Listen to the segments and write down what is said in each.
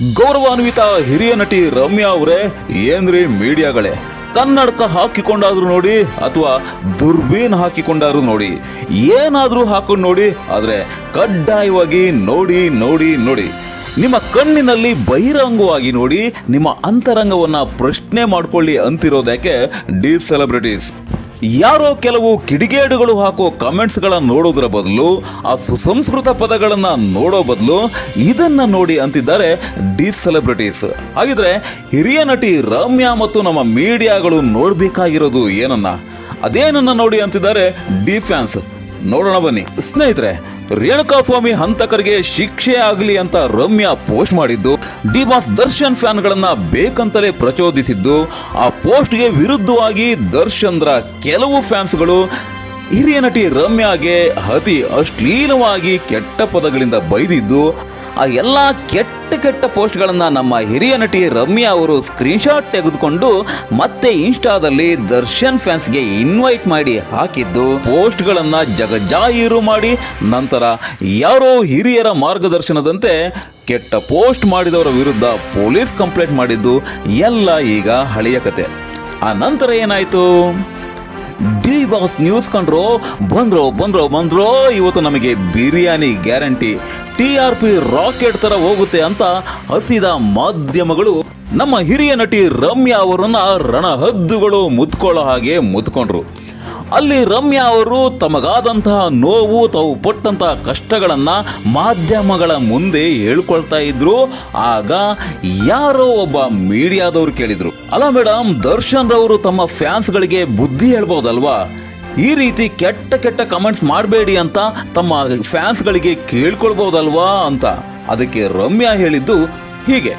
ಗೌರವಾನ್ವಿತ ಹಿರಿಯ ನಟಿ ರಮ್ಯಾ ಅವರೇ, ಏನ್ರಿ ಮೀಡಿಯಾಗಳೇ? ಕನ್ನಡಕ ಹಾಕಿಕೊಂಡಾದ್ರು ನೋಡಿ ಅಥವಾ ದುರ್ಬೀನ್ ಹಾಕಿಕೊಂಡಾದ್ರು ನೋಡಿ, ಏನಾದರೂ ಹಾಕೊಂಡು ನೋಡಿ, ಆದರೆ ಕಡ್ಡಾಯವಾಗಿ ನೋಡಿ ನೋಡಿ ನೋಡಿ. ನಿಮ್ಮ ಕಣ್ಣಿನಲ್ಲಿ ಬಹಿರಂಗವಾಗಿ ನೋಡಿ, ನಿಮ್ಮ ಅಂತರಂಗವನ್ನು ಪ್ರಶ್ನೆ ಮಾಡ್ಕೊಳ್ಳಿ ಅಂತಿರೋದಕ್ಕೆ ಡಿ ಸೆಲೆಬ್ರಿಟೀಸ್? ಯಾರೋ ಕೆಲವು ಕಿಡಿಗೇಡುಗಳು ಹಾಕೋ ಕಮೆಂಟ್ಸ್ಗಳನ್ನು ನೋಡೋದ್ರ ಬದಲು, ಆ ಸುಸಂಸ್ಕೃತ ಪದಗಳನ್ನು ನೋಡೋ ಬದಲು ಇದನ್ನ ನೋಡಿ ಅಂತಿದ್ದಾರೆ ಡಿ ಸೆಲೆಬ್ರಿಟೀಸ್. ಹಾಗಿದ್ರೆ ಹಿರಿಯ ನಟಿ ರಮ್ಯಾ ಮತ್ತು ನಮ್ಮ ಮೀಡಿಯಾಗಳು ನೋಡಬೇಕಾಗಿರೋದು ಏನನ್ನ? ಅದೇನನ್ನ ನೋಡಿ ಅಂತಿದ್ದಾರೆ ಡಿ ಫ್ಯಾನ್ಸ್. ನೋಡೋಣ ಬನ್ನಿ. ಸ್ನೇಹಿತರೆ ರೇಣುಕಾ ಸ್ವಾಮಿ ಹಂತಕರಿಗೆ ಶಿಕ್ಷೆ ಆಗಲಿ ಅಂತ ರಮ್ಯಾ ಪೋಸ್ಟ್ ಮಾಡಿದ್ದು ಡಿ ಬಾಸ್ ದರ್ಶನ್ ಫ್ಯಾನ್ಗಳನ್ನ ಬೇಕಂತಲೇ ಪ್ರಚೋದಿಸಿದ್ದು, ಆ ಪೋಸ್ಟ್ಗೆ ವಿರುದ್ಧವಾಗಿ ದರ್ಶನ್ರ ಕೆಲವು ಫ್ಯಾನ್ಸ್ಗಳು ಹಿರಿಯ ನಟಿ ರಮ್ಯಾಗೆ ಅತಿ ಅಶ್ಲೀಲವಾಗಿ ಕೆಟ್ಟ ಪದಗಳಿಂದ ಬೈದಿದ್ದು ಆ ಎಲ್ಲ ಕೆಟ್ಟ ಕೆಟ್ಟ ಪೋಸ್ಟ್ಗಳನ್ನು ನಮ್ಮ ಹಿರಿಯ ನಟಿ ರಮ್ಯಾ ಅವರು ಸ್ಕ್ರೀನ್ಶಾಟ್ ತೆಗೆದುಕೊಂಡು ಮತ್ತೆ ಇನ್ಸ್ಟಾದಲ್ಲಿ ದರ್ಶನ್ ಫ್ಯಾನ್ಸ್ಗೆ ಇನ್ವೈಟ್ ಮಾಡಿ ಹಾಕಿದ್ದು. ಪೋಸ್ಟ್ಗಳನ್ನು ಜಗಜಾಹೀರು ಮಾಡಿ ನಂತರ ಯಾರೋ ಹಿರಿಯರ ಮಾರ್ಗದರ್ಶನದಂತೆ ಕೆಟ್ಟ ಪೋಸ್ಟ್ ಮಾಡಿದವರ ವಿರುದ್ಧ ಪೊಲೀಸ್ ಕಂಪ್ಲೇಂಟ್ ಮಾಡಿದ್ದು ಎಲ್ಲ ಈಗ ಹಳೆಯ ಕತೆ. ಆ ನಂತರ ಏನಾಯಿತು? ಡಿ ಬಾಸ್ ನ್ಯೂಸ್ ಕಂಡ್ರೋ, ಬಂದ್ರೋ ಬಂದ್ರೋ ಬಂದ್ರೋ, ಇವತ್ತು ನಮಗೆ biryani guarantee. T R P rocket ತರ ಹೋಗುತ್ತೆ ಅಂತ ಹಸಿದ ಮಾಧ್ಯಮಗಳು ನಮ್ಮ ಹಿರಿಯ ನಟಿ ರಮ್ಯಾ ಅವರನ್ನ ರಣಹದ್ದುಗಳು ಮುತ್ಕೊಳ್ಳೋ ಹಾಗೆ ಮುತ್ಕೊಂಡ್ರು. ಅಲ್ಲಿ ರಮ್ಯಾ ಅವರು ತಮಗಾದಂತಹ ನೋವು, ತಾವು ಪಟ್ಟಂತಹ ಕಷ್ಟಗಳನ್ನ ಮಾಧ್ಯಮಗಳ ಮುಂದೆ ಹೇಳ್ಕೊಳ್ತಾ ಇದ್ರು. ಆಗ ಯಾರೋ ಒಬ್ಬ ಮೀಡಿಯಾದವರು ಕೇಳಿದ್ರು. ಅಲ್ಲ ಮೇಡಮ್ ದರ್ಶನ್ ರವರು ತಮ್ಮ ಫ್ಯಾನ್ಸ್ಗಳಿಗೆ ಬುದ್ಧಿ ಹೇಳ್ಬೋದಲ್ವಾ? ಈ ರೀತಿ ಕೆಟ್ಟ ಕೆಟ್ಟ ಕಮೆಂಟ್ಸ್ ಮಾಡಬೇಡಿ ಅಂತ ತಮ್ಮ ಫ್ಯಾನ್ಸ್ಗಳಿಗೆ ಕೇಳ್ಕೊಳ್ಬಹುದಲ್ವಾ ಅಂತ. ಅದಕ್ಕೆ ರಮ್ಯಾ ಹೇಳಿದ್ದು ಹೀಗೆ.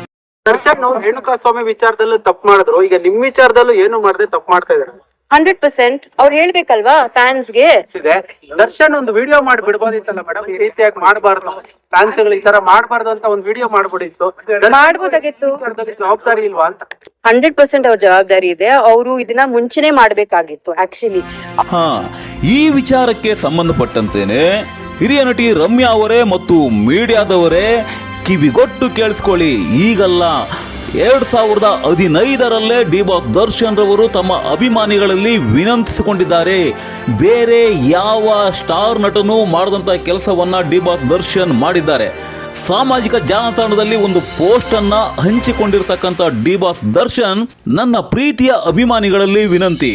ದರ್ಶನ್ ರೇಣುಕಾ ಸ್ವಾಮಿ ವಿಚಾರದಲ್ಲೂ ತಪ್ಪು ಮಾಡಿದ್ರು. ಈಗ ನಿಮ್ ವಿಚಾರದಲ್ಲೂ ಏನು ಮಾಡದೆ ತಪ್ಪು ಮಾಡ್ತಾ ಇದಾರೆ ಹಂಡ್ರೆಡ್ ಪರ್ಸೆಂಟ್ ಅವ್ರು ಹೇಳ್ಬೇಕಲ್ವಾ ಫ್ಯಾನ್ಸ್ಗೆ? ಇದೆ. ದರ್ಶನ್ ಒಂದು ವಿಡಿಯೋ ಮಾಡಿ ಬಿಡ್ಬೋದಿತ್ತಲ್ಲ ಮೇಡಮ್ ಈ ರೀತಿಯಾಗಿ ಮಾಡಬಾರ್ದು. ಫ್ಯಾನ್ಸ್ಗಳು ಈ ತರ ಮಾಡಬಾರ್ದು ಅಂತ ಒಂದು ವಿಡಿಯೋ ಮಾಡ್ಬಿಡಿತ್ತು ಮಾಡ್ಬೋದಾಗಿತ್ತು. ಜವಾಬ್ದಾರಿ ಇಲ್ವಾ ಅಂತ. ಹಂಡ್ರೆಡ್ ಪರ್ಸೆಂಟ್ ಅವ್ರ ಜವಾಬ್ದಾರಿ ಇದೆ. ಅವರು ಇದನ್ನ ಮುಂಚೆನೆ ಮಾಡ್ಬೇಕಾಗಿತ್ತು ಆಕ್ಚುಲಿ ಹಾ ಈ ವಿಚಾರಕ್ಕೆ ಸಂಬಂಧಪಟ್ಟಂತೇನೆ ಹಿರಿಯ ನಟಿ ರಮ್ಯಾ ಅವರೇ ಮತ್ತು ಮೀಡಿಯಾದವರೇ ಕಿವಿಗೊಟ್ಟು ಕೇಳಿಸ್ಕೊಳ್ಳಿ. ಈಗಲ್ಲ ಎರಡ್ ಸಾವಿರದ ಹದಿನೈದರಲ್ಲೇ ಡಿ ಬಾಸ್ ದರ್ಶನ್ ರವರು ತಮ್ಮ ಅಭಿಮಾನಿಗಳಲ್ಲಿ ವಿನಂತಿಸಿಕೊಂಡಿದ್ದಾರೆ, ಬೇರೆ ಯಾವ ಸ್ಟಾರ್ ನಟನೂ ಮಾಡಿದಂಥ ಕೆಲಸವನ್ನ ಡಿ ಬಾಸ್ ದರ್ಶನ್ ಮಾಡಿದ್ದಾರೆ. ಸಾಮಾಜಿಕ ಜಾಲತಾಣದಲ್ಲಿ ಒಂದು ಪೋಸ್ಟ್ ಅನ್ನ ಹಂಚಿಕೊಂಡಿರ್ತಕ್ಕಂಥ ಡಿ ಬಾಸ್ ದರ್ಶನ್ ನನ್ನ ಪ್ರೀತಿಯ ಅಭಿಮಾನಿಗಳಲ್ಲಿ ವಿನಂತಿ.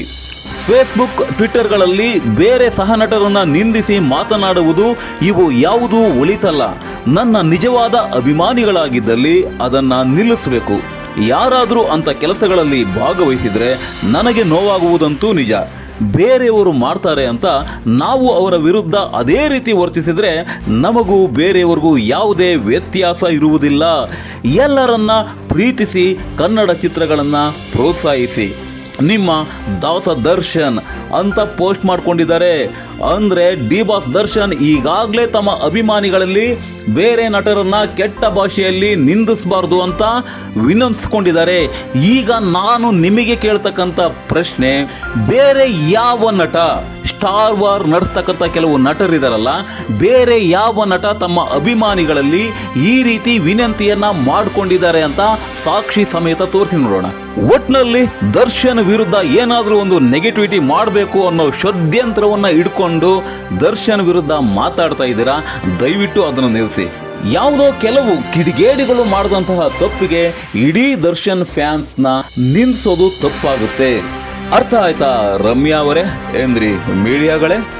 ಫೇಸ್ಬುಕ್ ಟ್ವಿಟ್ಟರ್ಗಳಲ್ಲಿ ಬೇರೆ ಸಹನಟರನ್ನ ನಿಂದಿಸಿ ಮಾತನಾಡುವುದು ಇವು ಯಾವುದೂ ಒಳಿತಲ್ಲ. ನನ್ನ ನಿಜವಾದ ಅಭಿಮಾನಿಗಳಾಗಿದ್ದಲ್ಲಿ ಅದನ್ನು ನಿಲ್ಲಿಸಬೇಕು. ಯಾರಾದರೂ ಅಂಥ ಕೆಲಸಗಳಲ್ಲಿ ಭಾಗವಹಿಸಿದರೆ ನನಗೆ ನೋವಾಗುವುದಂತೂ ನಿಜ. ಬೇರೆಯವರು ಮಾಡ್ತಾರೆ ಅಂತ ನಾವು ಅವರ ವಿರುದ್ಧ ಅದೇ ರೀತಿ ವರ್ತಿಸಿದರೆ ನಮಗೂ ಬೇರೆಯವರಿಗೂ ಯಾವುದೇ ವ್ಯತ್ಯಾಸ ಇರುವುದಿಲ್ಲ. ಎಲ್ಲರನ್ನ ಪ್ರೀತಿಸಿ ಕನ್ನಡ ಚಿತ್ರಗಳನ್ನು ಪ್ರೋತ್ಸಾಹಿಸಿ. ನಿಮ್ಮ ದಾಸ ದರ್ಶನ್ ಅಂತ ಪೋಸ್ಟ್ ಮಾಡ್ಕೊಂಡಿದ್ದಾರೆ. ಅಂದರೆ ಡಿ ಬಾಸ್ ದರ್ಶನ್ ಈಗಾಗಲೇ ತಮ್ಮ ಅಭಿಮಾನಿಗಳಲ್ಲಿ ಬೇರೆ ನಟರನ್ನು ಕೆಟ್ಟ ಭಾಷೆಯಲ್ಲಿ ನಿಂದಿಸಬಾರ್ದು ಅಂತ ವಿನಂತಿಸ್ಕೊಂಡಿದ್ದಾರೆ. ಈಗ ನಾನು ನಿಮಗೆ ಕೇಳ್ತಕ್ಕಂಥ ಪ್ರಶ್ನೆ, ಬೇರೆ ಯಾವ ನಟ ಸ್ಟಾರ್ ವಾರ್ ನಡೆಸ್ತಕ್ಕಂಥ ಕೆಲವು ನಟರಿದಾರಲ್ಲ, ಬೇರೆ ಯಾವ ನಟ ತಮ್ಮ ಅಭಿಮಾನಿಗಳಲ್ಲಿ ಈ ರೀತಿ ವಿನಂತಿಯನ್ನ ಮಾಡಿಕೊಂಡಿದ್ದಾರೆ ಅಂತ ಸಾಕ್ಷಿ ಸಮೇತ ತೋರಿಸಿ ನೋಡೋಣ. ಒಟ್ನಲ್ಲಿ ದರ್ಶನ್ ವಿರುದ್ಧ ಏನಾದರೂ ಒಂದು ನೆಗೆಟಿವಿಟಿ ಮಾಡಬೇಕು ಅನ್ನೋ ಷಡ್ಯಂತ್ರವನ್ನು ಇಟ್ಕೊಂಡು ದರ್ಶನ್ ವಿರುದ್ಧ ಮಾತಾಡ್ತಾ ಇದ್ದೀರಾ? ದಯವಿಟ್ಟು ಅದನ್ನು ನಿಲ್ಲಿಸಿ. ಯಾವುದೋ ಕೆಲವು ಕಿಡಿಗೇಡಿಗಳು ಮಾಡಿದಂತಹ ತಪ್ಪಿಗೆ ಇಡೀ ದರ್ಶನ್ ಫ್ಯಾನ್ಸ್ನ ನಿಲ್ಲಿಸೋದು ತಪ್ಪಾಗುತ್ತೆ. ಅರ್ಥ ಆಯ್ತಾ ರಮ್ಯಾ ಅವರೇ? ಏನ್ರಿ ಮೀಡಿಯಾಗಳೇ?